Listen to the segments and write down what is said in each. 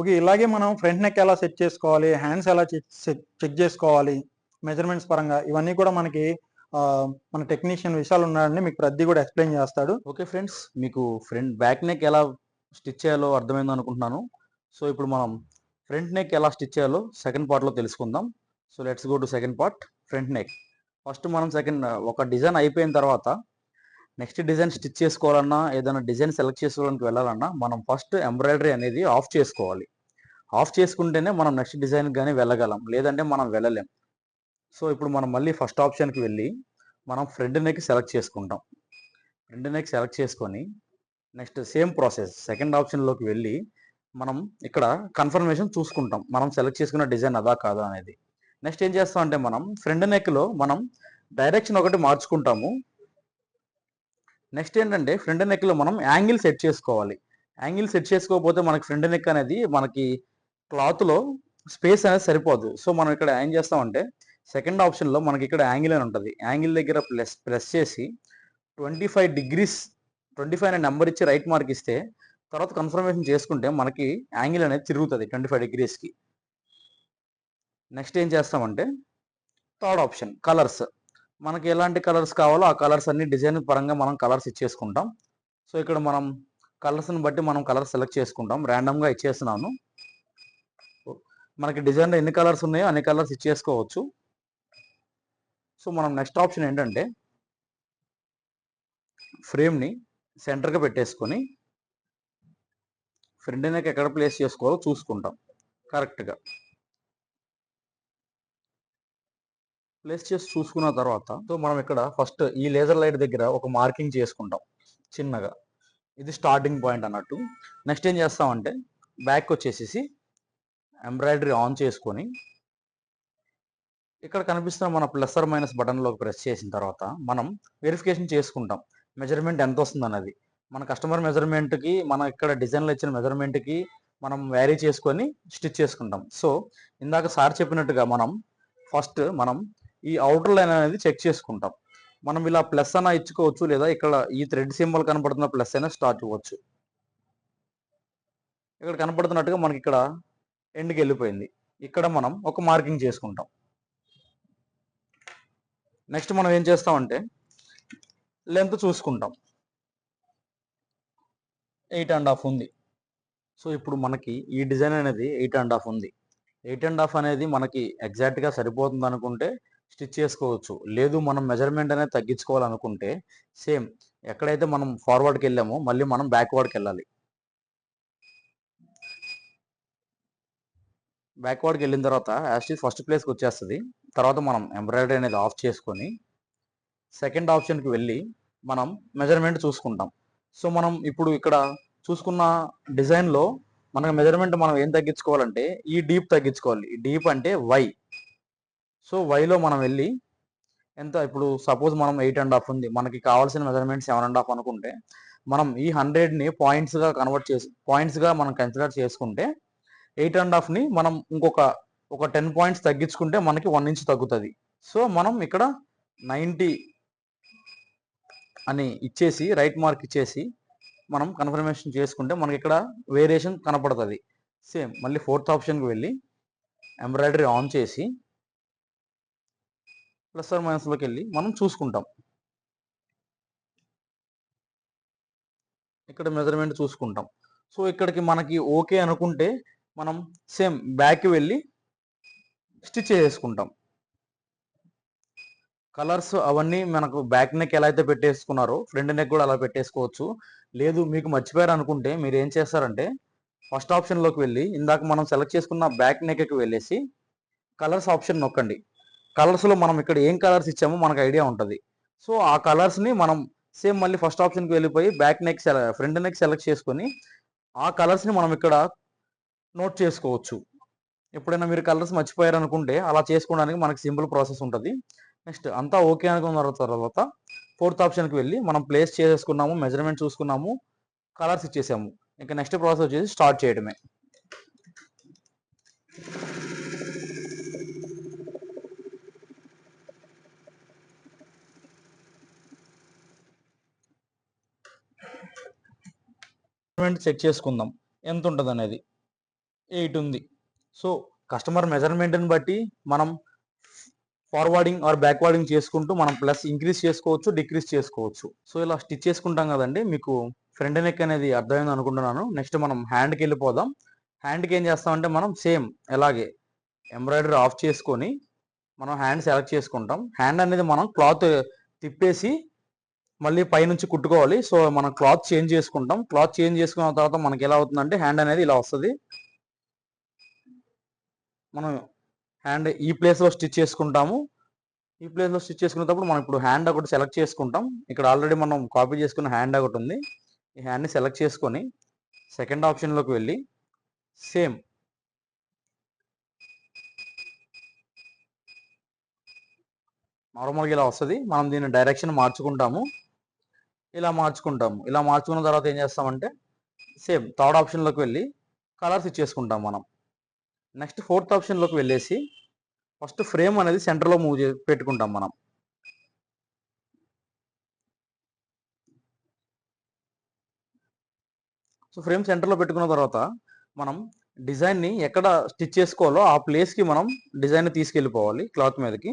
Okay ఇలాగే మనం front neck ఎలా సెట్ చేసుకోవాలి హ్యాండ్స్ ఎలా చెక్ చేసుకోవాలి మెజర్మెంట్స్ పరంగా ఇవన్నీ కూడా మనకి మన టెక్నీషియన్ విషయాలు ఉన్నాడని మీకు ప్రతి కూడా ఎక్స్ప్లెయిన్ చేస్తాడు. ఓకే ఫ్రెండ్స్ మీకు ఫ్రంట్ బ్యాక్ నెక్ ఎలా స్టిచ్ చేయాలో అర్థమైంది అనుకుంటున్నాను. సో ఇప్పుడు మనం ఫ్రంట్ నెక్ ఎలా స్టిచ్ చేయాలో సెకండ్ పార్ట్లో తెలుసుకుందాం. So let's go to second part front neck. First మనం సెకండ్ ఒక డిజైన్ అయిపోయిన తర్వాత నెక్స్ట్ డిజైన్ స్టిచ్ చేసుకోవాలన్నా ఏదైనా డిజైన్ సెలెక్ట్ చేసుకోవడానికి వెళ్ళాలన్నా మనం ఫస్ట్ ఎంబ్రాయిడరీ అనేది ఆఫ్ చేసుకోవాలి. ఆఫ్ చేసుకుంటేనే మనం నెక్స్ట్ డిజైన్ కానీ వెళ్ళగలం లేదంటే మనం వెళ్ళలేం. సో ఇప్పుడు మనం మళ్ళీ ఫస్ట్ ఆప్షన్కి వెళ్ళి మనం ఫ్రంట్ నెక్ సెలెక్ట్ చేసుకుంటాం. ఫ్రంట్ నెక్ సెలెక్ట్ చేసుకొని నెక్స్ట్ సేమ్ ప్రాసెస్ సెకండ్ ఆప్షన్లోకి వెళ్ళి మనం ఇక్కడ కన్ఫర్మేషన్ చూసుకుంటాం. మనం సెలెక్ట్ చేసుకున్న డిజైన్ అదా కాదా అనేది. నెక్స్ట్ ఏం చేస్తాం అంటే మనం ఫ్రంట్ నెక్లో మనం డైరెక్షన్ ఒకటి మార్చుకుంటాము. నెక్స్ట్ ఏంటంటే ఫ్రంట్ నెక్లో మనం యాంగిల్ సెట్ చేసుకోవాలి. యాంగిల్ సెట్ చేసుకోకపోతే మనకి ఫ్రంట్ నెక్ అనేది మనకి క్లాత్లో స్పేస్ అనేది సరిపోదు. సో మనం ఇక్కడ ఏం చేస్తామంటే సెకండ్ ఆప్షన్లో మనకి ఇక్కడ యాంగిల్ అని ఉంటుంది. యాంగిల్ దగ్గర ప్లస్ ప్రెస్ చేసి twenty five degrees twenty five అనే నెంబర్ ఇచ్చి రైట్ మార్క్ ఇస్తే తర్వాత కన్ఫర్మేషన్ చేసుకుంటే మనకి యాంగిల్ అనేది తిరుగుతుంది ట్వంటీ ఫైవ్ డిగ్రీస్కి నెక్స్ట్ ఏం చేస్తామంటే థర్డ్ ఆప్షన్ కలర్స్. మనకి ఎలాంటి కలర్స్ కావాలో ఆ కలర్స్ అన్ని డిజైన్ పరంగా మనం కలర్స్ ఇచ్చేసుకుంటాం. సో ఇక్కడ మనం కలర్స్ని బట్టి మనం కలర్స్ సెలెక్ట్ చేసుకుంటాం. ర్యాండమ్గా ఇచ్చేస్తున్నాను. మనకి డిజైన్లో ఎన్ని కలర్స్ ఉన్నాయో అన్ని కలర్స్ ఇచ్చేసుకోవచ్చు. సో మనం నెక్స్ట్ ఆప్షన్ ఏంటంటే ఫ్రేమ్ని సెంటర్గా పెట్టేసుకొని ఫ్రంట్ నెక్ ఎక్కడ ప్లేస్ చేసుకోవాలో చూసుకుంటాం. కరెక్ట్గా ప్లేస్ చేసి చూసుకున్న తర్వాత సో మనం ఇక్కడ ఫస్ట్ ఈ లేజర్ లైట్ దగ్గర ఒక మార్కింగ్ చేసుకుంటాం చిన్నగా. ఇది స్టార్టింగ్ పాయింట్ అన్నట్టు. నెక్స్ట్ ఏం చేస్తామంటే బ్యాక్ వచ్చేసేసి ఎంబ్రాయిడరీ ఆన్ చేసుకొని ఇక్కడ కనిపిస్తున్న మన ప్లస్ ఆర్ మైనస్ బటన్లోకి ప్రెస్ చేసిన తర్వాత మనం వెరిఫికేషన్ చేసుకుంటాం. మెజర్మెంట్ ఎంత వస్తుంది అన్నది మన కస్టమర్ మెజర్మెంట్కి మన ఇక్కడ డిజైన్లో ఇచ్చిన మెజర్మెంట్కి మనం వ్యారీ చేసుకొని స్టిచ్ చేసుకుంటాం. సో ఇందాక సార్ చెప్పినట్టుగా మనం ఫస్ట్ మనం ఈ అవుటర్ లైన్ అనేది చెక్ చేసుకుంటాం. మనం ఇలా ప్లస్ అయినా ఇచ్చుకోవచ్చు లేదా ఇక్కడ ఈ థ్రెడ్ సింబల్ కనపడుతున్న ప్లస్ అయినా స్టార్ట్ ఇవ్వచ్చు. ఇక్కడ కనపడుతున్నట్టుగా మనకి ఇక్కడ ఎండ్కి వెళ్ళిపోయింది. ఇక్కడ మనం ఒక మార్కింగ్ చేసుకుంటాం. నెక్స్ట్ మనం ఏం చేస్తామంటే లెంత్ చూసుకుంటాం. ఎయిట్ అండ్ హాఫ్ ఉంది. సో ఇప్పుడు మనకి ఈ డిజైన్ అనేది ఎయిట్ అండ్ హాఫ్ ఉంది. ఎయిట్ అండ్ హాఫ్ అనేది మనకి ఎగ్జాక్ట్గా సరిపోతుంది అనుకుంటే స్టిచ్ చేసుకోవచ్చు. లేదు మనం మెజర్మెంట్ అనేది తగ్గించుకోవాలనుకుంటే సేమ్ ఎక్కడైతే మనం ఫార్వర్డ్కి వెళ్ళామో మళ్ళీ మనం బ్యాక్వర్డ్కి వెళ్ళాలి. బ్యాక్వర్డ్కి వెళ్ళిన తర్వాత యాక్చువల్లీ ఫస్ట్ ప్లేస్కి వచ్చేస్తుంది. తర్వాత మనం ఎంబ్రాయిడరీ అనేది ఆఫ్ చేసుకొని సెకండ్ ఆప్షన్కి వెళ్ళి మనం మెజర్మెంట్ చూసుకుంటాం. సో మనం ఇప్పుడు ఇక్కడ చూసుకున్న డిజైన్లో మనకు మెజర్మెంట్ మనం ఏం తగ్గించుకోవాలంటే ఈ డీప్ తగ్గించుకోవాలి. ఈ డీప్ అంటే వై. సో వైలో మనం వెళ్ళి ఎంత ఇప్పుడు సపోజ్ మనం ఎయిట్ అండ్ హాఫ్ ఉంది మనకి కావాల్సిన మెజర్మెంట్ సెవెన్ అండ్ హాఫ్ అనుకుంటే మనం ఈ హండ్రెడ్ని పాయింట్స్గా కన్వర్ట్ చేసి పాయింట్స్గా మనం కన్సిడర్ చేసుకుంటే ఎయిట్ అండ్ హాఫ్ని మనం ఇంకొక ఒక టెన్ పాయింట్స్ తగ్గించుకుంటే మనకి వన్ ఇంచ్ తగ్గుతుంది. సో మనం ఇక్కడ నైంటీ అని ఇచ్చేసి రైట్ మార్క్ ఇచ్చేసి మనం కన్ఫర్మేషన్ చేసుకుంటే మనకి ఇక్కడ వేరియేషన్ కనపడుతుంది. సేమ్ మళ్ళీ ఫోర్త్ ఆప్షన్కి వెళ్ళి ఎంబ్రాయిడరీ ఆన్ చేసి ప్లస్ ఆర్ మైనస్లోకి వెళ్ళి మనం చూసుకుంటాం. ఇక్కడ మెజర్మెంట్ చూసుకుంటాం. సో ఇక్కడికి మనకి ఓకే అనుకుంటే మనం సేమ్ బ్యాక్కి వెళ్ళి స్టిచ్ చేసుకుంటాం కలర్స్ అవన్నీ మనకు బ్యాక్ నెక్ ఎలా అయితే పెట్టేసుకున్నారో ఫ్రంట్ నెక్ కూడా అలా పెట్టేసుకోవచ్చు. లేదు మీకు మర్చిపోయారు అనుకుంటే మీరు ఏం చేస్తారంటే ఫస్ట్ ఆప్షన్లోకి వెళ్ళి ఇందాక మనం సెలెక్ట్ చేసుకున్న బ్యాక్ నెక్కి వెళ్ళేసి కలర్స్ ఆప్షన్ నొక్కండి. కలర్స్లో మనం ఇక్కడ ఏం కలర్స్ ఇచ్చామో మనకు ఐడియా ఉంటుంది. సో ఆ కలర్స్ని మనం సేమ్ మళ్ళీ ఫస్ట్ ఆప్షన్కి వెళ్ళిపోయి back neck front neck select చేసుకొని ఆ కలర్స్ని మనం ఇక్కడ నోట్ చేసుకోవచ్చు. ఎప్పుడైనా మీరు కలర్స్ మర్చిపోయారు అనుకుంటే అలా చేసుకోవడానికి మనకి సింపుల్ ప్రాసెస్ ఉంటుంది. నెక్స్ట్ అంతా ఓకే అనుకున్న తర్వాత ఫోర్త్ ఆప్షన్కి వెళ్ళి మనం ప్లేస్ చేసేసుకున్నాము మెజర్మెంట్ చూసుకున్నాము కలర్స్ ఇచ్చేసాము. ఇంకా నెక్స్ట్ ప్రాసెస్ వచ్చేసి స్టార్ట్ చేయడమే. చెక్ చేసుకుందాం. ఎంత ఉంటుంది అనేది ఎయిట్ ఉంది. సో కస్టమర్ మెజర్మెంట్ని బట్టి మనం ఫార్వర్డింగ్ ఆర్ బ్యాక్వర్డింగ్ చేసుకుంటూ మనం ప్లస్ ఇంక్రీజ్ చేసుకోవచ్చు డిక్రీజ్ చేసుకోవచ్చు. సో ఇలా స్టిచ్ చేసుకుంటాం కదండి. మీకు ఫ్రంట్ నెక్ అనేది అర్థమైంది అనుకుంటున్నాను. నెక్స్ట్ మనం హ్యాండ్కి వెళ్ళిపోదాం హ్యాండ్కి ఏం చేస్తామంటే మనం సేమ్ ఎలాగే ఎంబ్రాయిడరీ ఆఫ్ చేసుకొని మనం హ్యాండ్ సెలెక్ట్ చేసుకుంటాం. హ్యాండ్ అనేది మనం క్లాత్ తిప్పేసి మళ్ళీ పైనుంచి కుట్టుకోవాలి. సో మనం క్లాత్ చేంజ్ చేసుకుంటాం. క్లాత్ చేంజ్ చేసుకున్న తర్వాత మనకి ఎలా అవుతుందంటే హ్యాండ్ అనేది ఇలా వస్తుంది. మనం హ్యాండ్ ఈ ప్లేస్లో స్టిచ్ చేసుకుంటాము. ఈ ప్లేస్లో స్టిచ్ చేసుకునేటప్పుడు మనం ఇప్పుడు హ్యాండ్ ఒకటి సెలెక్ట్ చేసుకుంటాం. ఇక్కడ ఆల్రెడీ మనం కాపీ చేసుకున్న హ్యాండ్ ఒకటి ఉంది. ఈ హ్యాండ్ని సెలెక్ట్ చేసుకొని సెకండ్ ఆప్షన్లోకి వెళ్ళి సేమ్ నార్మల్గా ఇలా వస్తుంది. మనం దీని డైరెక్షన్ మార్చుకుంటాము. ఇలా మార్చుకుంటాము. ఇలా మార్చుకున్న తర్వాత ఏం చేస్తామంటే సేమ్ థర్డ్ ఆప్షన్లోకి వెళ్ళి కలర్స్ ఇచ్చేసుకుంటాం మనం. నెక్స్ట్ ఫోర్త్ ఆప్షన్లోకి వెళ్ళేసి ఫస్ట్ ఫ్రేమ్ అనేది సెంటర్లో మూవ్ చే పెట్టుకుంటాం మనం. సో ఫ్రేమ్ సెంటర్లో పెట్టుకున్న తర్వాత మనం డిజైన్ని ఎక్కడ స్టిచ్ చేసుకోవాలో ఆ ప్లేస్కి మనం డిజైన్ తీసుకెళ్ళిపోవాలి క్లాత్ మీదకి.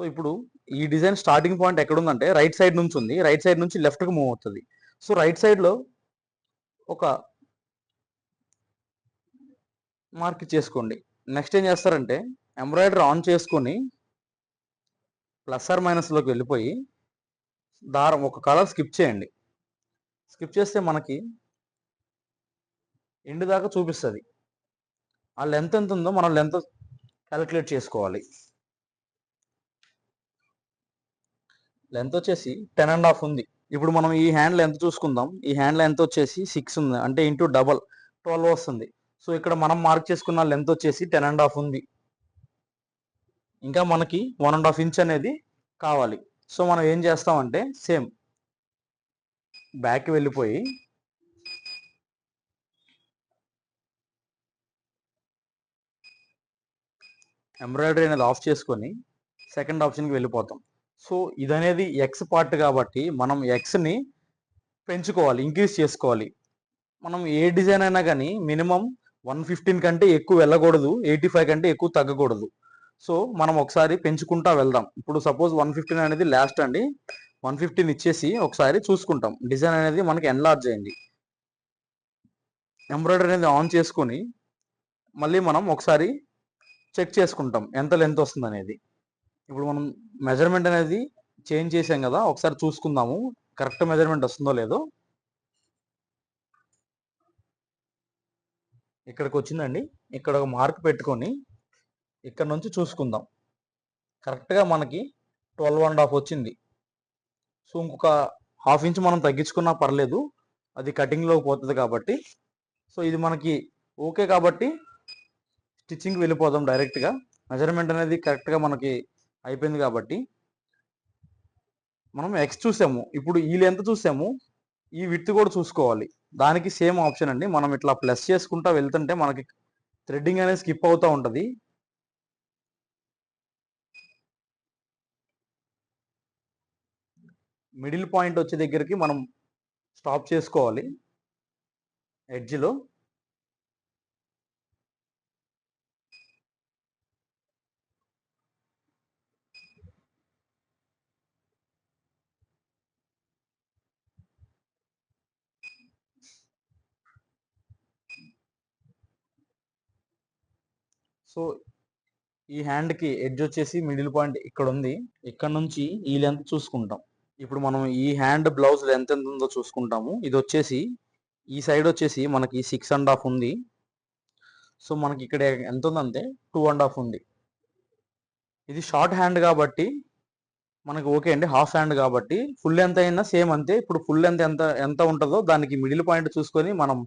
సో ఇప్పుడు ఈ డిజైన్ స్టార్టింగ్ పాయింట్ ఎక్కడ ఉందంటే రైట్ సైడ్ నుంచి ఉంది రైట్ సైడ్ నుంచి లెఫ్ట్కి మూవ్ అవుతుంది సో రైట్ సైడ్లో ఒక మార్క్ చేసుకోండి. నెక్స్ట్ ఏం చేస్తారంటే ఎంబ్రాయిడరీ ఆన్ చేసుకొని ప్లస్ ఆర్ మైనస్లోకి వెళ్ళిపోయి దారం ఒక కలర్ స్కిప్ చేయండి. స్కిప్ చేస్తే మనకి ఎండు దాకా చూపిస్తుంది. ఆ లెంత్ ఎంత ఉందో మనం లెంత్ క్యాలిక్యులేట్ చేసుకోవాలి. లెంత్ వచ్చేసి టెన్ అండ్ హాఫ్ ఉంది. ఇప్పుడు మనం ఈ హ్యాండ్ లెంత్ చూసుకుందాం. ఈ హ్యాండ్ లెంత్ వచ్చేసి సిక్స్ ఉంది. అంటే ఇంటూ డబల్ ట్వెల్వ్ వస్తుంది. సో ఇక్కడ మనం మార్క్ చేసుకున్న లెంత్ వచ్చేసి టెన్ అండ్ హాఫ్ ఉంది. ఇంకా మనకి వన్ అండ్ హాఫ్ ఇంచ్ అనేది కావాలి. సో మనం ఏం చేస్తామంటే సేమ్ బ్యాక్ వెళ్ళిపోయి ఎంబ్రాయిడరీ అనేది ఆఫ్ చేసుకొని సెకండ్ ఆప్షన్కి వెళ్ళిపోతాం. సో ఇదనేది ఎక్స్ పార్ట్ కాబట్టి మనం ఎక్స్ని పెంచుకోవాలి ఇంక్రీజ్ చేసుకోవాలి. మనం ఏ డిజైన్ అయినా కానీ మినిమం వన్ ఫిఫ్టీన్ కంటే ఎక్కువ వెళ్ళకూడదు ఎయిటీ ఫైవ్ కంటే ఎక్కువ తగ్గకూడదు. సో మనం ఒకసారి పెంచుకుంటా వెళ్దాం. ఇప్పుడు సపోజ్ వన్ ఫిఫ్టీన్ అనేది లాస్ట్ అండి. వన్ ఫిఫ్టీన్ ఇచ్చేసి ఒకసారి చూసుకుంటాం. డిజైన్ అనేది మనకి ఎన్లార్జ్ అయింది ఎంబ్రాయిడరీ అనేది ఆన్ చేసుకొని మళ్ళీ మనం ఒకసారి చెక్ చేసుకుంటాం. ఎంత లెంత్ వస్తుంది అనేది ఇప్పుడు మనం మెజర్మెంట్ అనేది చేంజ్ చేసాం కదా ఒకసారి చూసుకుందాము. కరెక్ట్ మెజర్మెంట్ వస్తుందో లేదో. ఇక్కడికి వచ్చిందండి. ఇక్కడ ఒక మార్క్ పెట్టుకొని ఇక్కడ నుంచి చూసుకుందాం. కరెక్ట్గా మనకి ట్వెల్వ్ అండ్ హాఫ్ వచ్చింది. సో ఇంకొక హాఫ్ ఇంచ్ మనం తగ్గించుకున్నా పర్లేదు. అది కటింగ్లోకి పోతుంది కాబట్టి. సో ఇది మనకి ఓకే కాబట్టి స్టిచ్చింగ్ వెళ్ళిపోదాం డైరెక్ట్గా మెజర్మెంట్ అనేది కరెక్ట్గా మనకి అయిపోయింది కాబట్టి మనం ఎక్స్ చూసాము. ఇప్పుడు ఈ లెంత్ చూసాము. ఈ విత్ కూడా చూసుకోవాలి. దానికి సేమ్ ఆప్షన్ అండి. మనం ఇట్లా ప్లస్ చేసుకుంటా వెళ్తుంటే మనకి థ్రెడ్డింగ్ అనేది స్కిప్ అవుతూ ఉంటుంది. మిడిల్ పాయింట్ వచ్చే దగ్గరికి మనం స్టాప్ చేసుకోవాలి. ఎడ్జ్లో సో ఈ హ్యాండ్కి ఎడ్జ్ వచ్చేసి మిడిల్ పాయింట్ ఇక్కడ ఉంది ఇక్కడ నుంచి ఈ లెంత్ చూసుకుంటాం. ఇప్పుడు మనం ఈ హ్యాండ్ బ్లౌజ్ లెంత్ ఎంత ఉందో చూసుకుంటాము. ఇది వచ్చేసి ఈ సైడ్ వచ్చేసి మనకి సిక్స్ అండ్ హాఫ్ ఉంది. సో మనకి ఇక్కడ ఎంత ఉందంటే టూ అండ్ హాఫ్ ఉంది. ఇది షార్ట్ హ్యాండ్ కాబట్టి మనకి ఓకే అండి హాఫ్ హ్యాండ్ కాబట్టి ఫుల్ ఎంత అయినా సేమ్ అంతే. ఇప్పుడు ఫుల్ ఎంత ఎంత ఎంత ఉంటుందో దానికి మిడిల్ పాయింట్ చూసుకొని మనం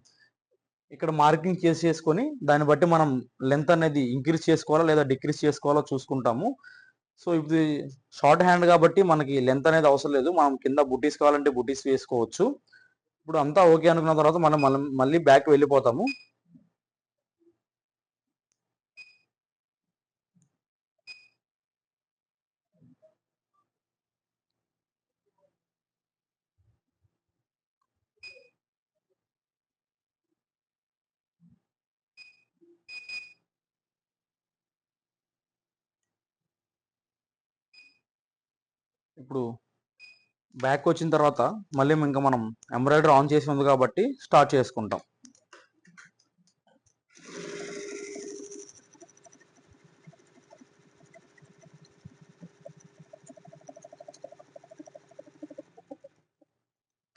ఇక్కడ మార్కింగ్ చేసి చేసుకొని దాన్ని బట్టి మనం లెంత్ అనేది ఇంక్రీజ్ చేసుకోవాలా లేదా డిక్రీజ్ చేసుకోవాలో చూసుకుంటాము. సో ఇది షార్ట్ హ్యాండ్ కాబట్టి మనకి లెంత్ అనేది అవసరం లేదు. మనం కింద బుటీస్ కావాలంటే బుటీస్ వేసుకోవచ్చు. ఇప్పుడు అంతా ఓకే అనుకున్న తర్వాత మనం మనం మళ్ళీ బ్యాక్ వెళ్ళిపోతాము. ఇప్పుడు బ్యాక్ వచ్చిన తర్వాత మళ్ళీ ఇంకా మనం ఎంబ్రాయిడరీ ఆన్ చేసి ఉంది కాబట్టి స్టార్ట్ చేసుకుంటాం.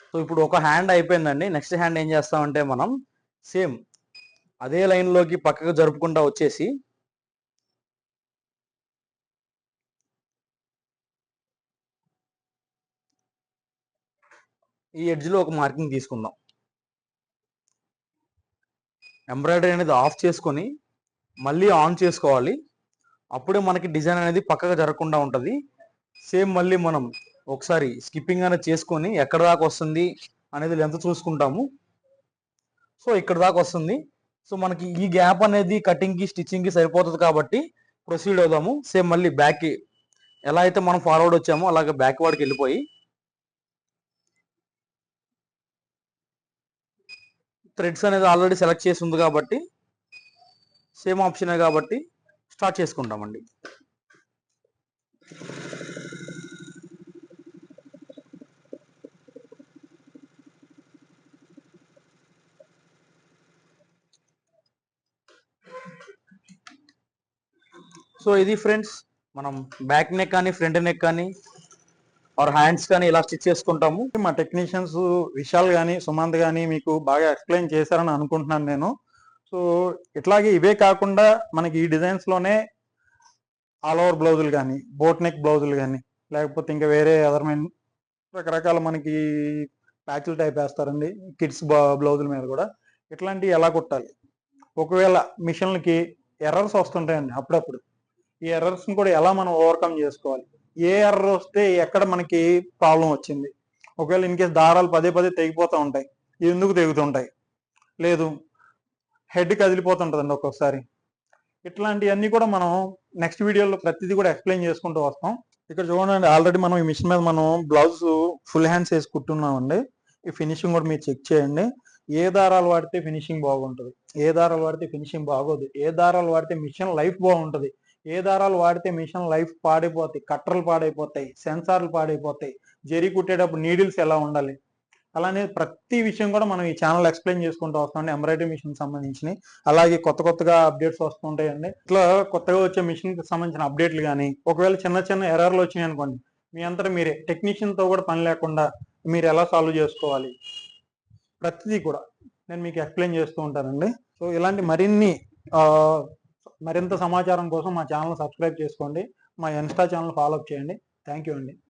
సో ఇప్పుడు ఒక హ్యాండ్ అయిపోయిందండి. నెక్స్ట్ హ్యాండ్ ఏం చేస్తామంటే మనం సేమ్ అదే లైన్లోకి పక్కకు జరుపుకుంటా వచ్చేసి ఈ ఎడ్జ్లో ఒక మార్కింగ్ తీసుకుందాం. ఎంబ్రాయిడరీ అనేది ఆఫ్ చేసుకొని మళ్ళీ ఆన్ చేసుకోవాలి. అప్పుడే మనకి డిజైన్ అనేది పక్కగా జరగకుండా ఉంటుంది. సేమ్ మళ్ళీ మనం ఒకసారి స్కిప్పింగ్ అనేది చేసుకొని ఎక్కడ దాకా వస్తుంది అనేది లెంత్ చూసుకుంటాము. సో ఇక్కడ దాకా వస్తుంది. సో మనకి ఈ గ్యాప్ అనేది కటింగ్కి స్టిచ్చింగ్కి సరిపోతుంది కాబట్టి ప్రొసీడ్ అవుదాము. సేమ్ మళ్ళీ బ్యాక్కి ఎలా అయితే మనం ఫార్వర్డ్ వచ్చామో అలాగే బ్యాక్ వాడికి వెళ్ళిపోయి థ్రెడ్స్ అనేది ఆల్రెడీ సెలెక్ట్ చేసి ఉంది కాబట్టి సేమ్ ఆప్షనే కాబట్టి స్టార్ట్ చేసుకుంటామండి. సో ఇది ఫ్రెండ్స్ మనం బ్యాక్ నెక్ కానీ ఫ్రంట్ నెక్ కానీ ఆర్ హ్యాండ్స్ కానీ ఇలా స్టిచ్ చేసుకుంటాము. మా టెక్నీషియన్స్ విశాల్ కానీ సుమంత్ కానీ మీకు బాగా ఎక్స్ప్లెయిన్ చేశారని అనుకుంటున్నాను నేను. సో ఇట్లాగే ఇవే కాకుండా మనకి ఈ డిజైన్స్లోనే ఆల్ ఓవర్ బ్లౌజులు కానీ బోట్ నెక్ బ్లౌజులు కానీ లేకపోతే ఇంకా వేరే అదర్మైన రకరకాల మనకి ప్యాచ్లు టైప్ వేస్తారండి కిడ్స్ బ్లౌజుల మీద కూడా. ఇట్లాంటివి ఎలా కుట్టాలి? ఒకవేళ మిషన్లకి ఎర్రర్స్ వస్తుంటాయండి అప్పుడప్పుడు. ఈ ఎర్రర్స్ని కూడా ఎలా మనం ఓవర్కమ్ చేసుకోవాలి? ఏ ఎర్ర వస్తే ఎక్కడ మనకి ప్రాబ్లం వచ్చింది. ఒకవేళ ఇన్ కేస్ దారాలు పదే పదే తెగిపోతూ ఉంటాయి. ఎందుకు తెగుతుంటాయి? లేదు హెడ్ కదిలిపోతుంటుందండి ఒక్కొక్కసారి. ఇట్లాంటివన్నీ కూడా మనం నెక్స్ట్ వీడియోలో ప్రతిదీ కూడా ఎక్స్ప్లెయిన్ చేసుకుంటూ వస్తాం. ఇక్కడ చూడండి ఆల్రెడీ మనం ఈ మిషన్ మీద మనం బ్లౌజ్ ఫుల్ హ్యాండ్స్ వేసి కుట్టున్నామండి. ఈ ఫినిషింగ్ కూడా మీరు చెక్ చేయండి. ఏ దారాలు వాడితే ఫినిషింగ్ బాగుంటుంది? ఏ దారాలు వాడితే ఫినిషింగ్ బాగోదు? ఏ దారాలు వాడితే మిషన్ లైఫ్ బాగుంటుంది? ఏ దారాలు వాడితే మిషన్ లైఫ్ పాడైపోతాయి కట్టర్లు పాడైపోతాయి సెన్సార్లు పాడైపోతాయి జరి కుట్టేటప్పుడు నీడిల్స్ ఎలా ఉండాలి? అలానే ప్రతి విషయం కూడా మనం ఈ ఛానల్ ఎక్స్ప్లెయిన్ చేసుకుంటూ వస్తామండి. ఎంబ్రాయిడరీ మిషన్ సంబంధించిన అలాగే కొత్త కొత్తగా అప్డేట్స్ వస్తుంటాయండి. ఇట్లా కొత్తగా వచ్చే మిషన్కి సంబంధించిన అప్డేట్లు కానీ ఒకవేళ చిన్న చిన్న ఎర్రర్లు వచ్చినాయి అనుకోండి మీ అంతా మీరే. టెక్నీషియన్తో కూడా పని లేకుండా మీరు ఎలా సాల్వ్ చేసుకోవాలి? ప్రతిదీ కూడా నేను మీకు ఎక్స్ప్లెయిన్ చేస్తూ ఉంటానండి. సో ఇలాంటి మరిన్ని మరింత సమాచారం కోసం మా ఛానల్ సబ్స్క్రైబ్ చేసుకోండి. మా ఇన్స్టా ఛానల్ ఫాలో అప్ చేయండి. థ్యాంక్ యూ అండి.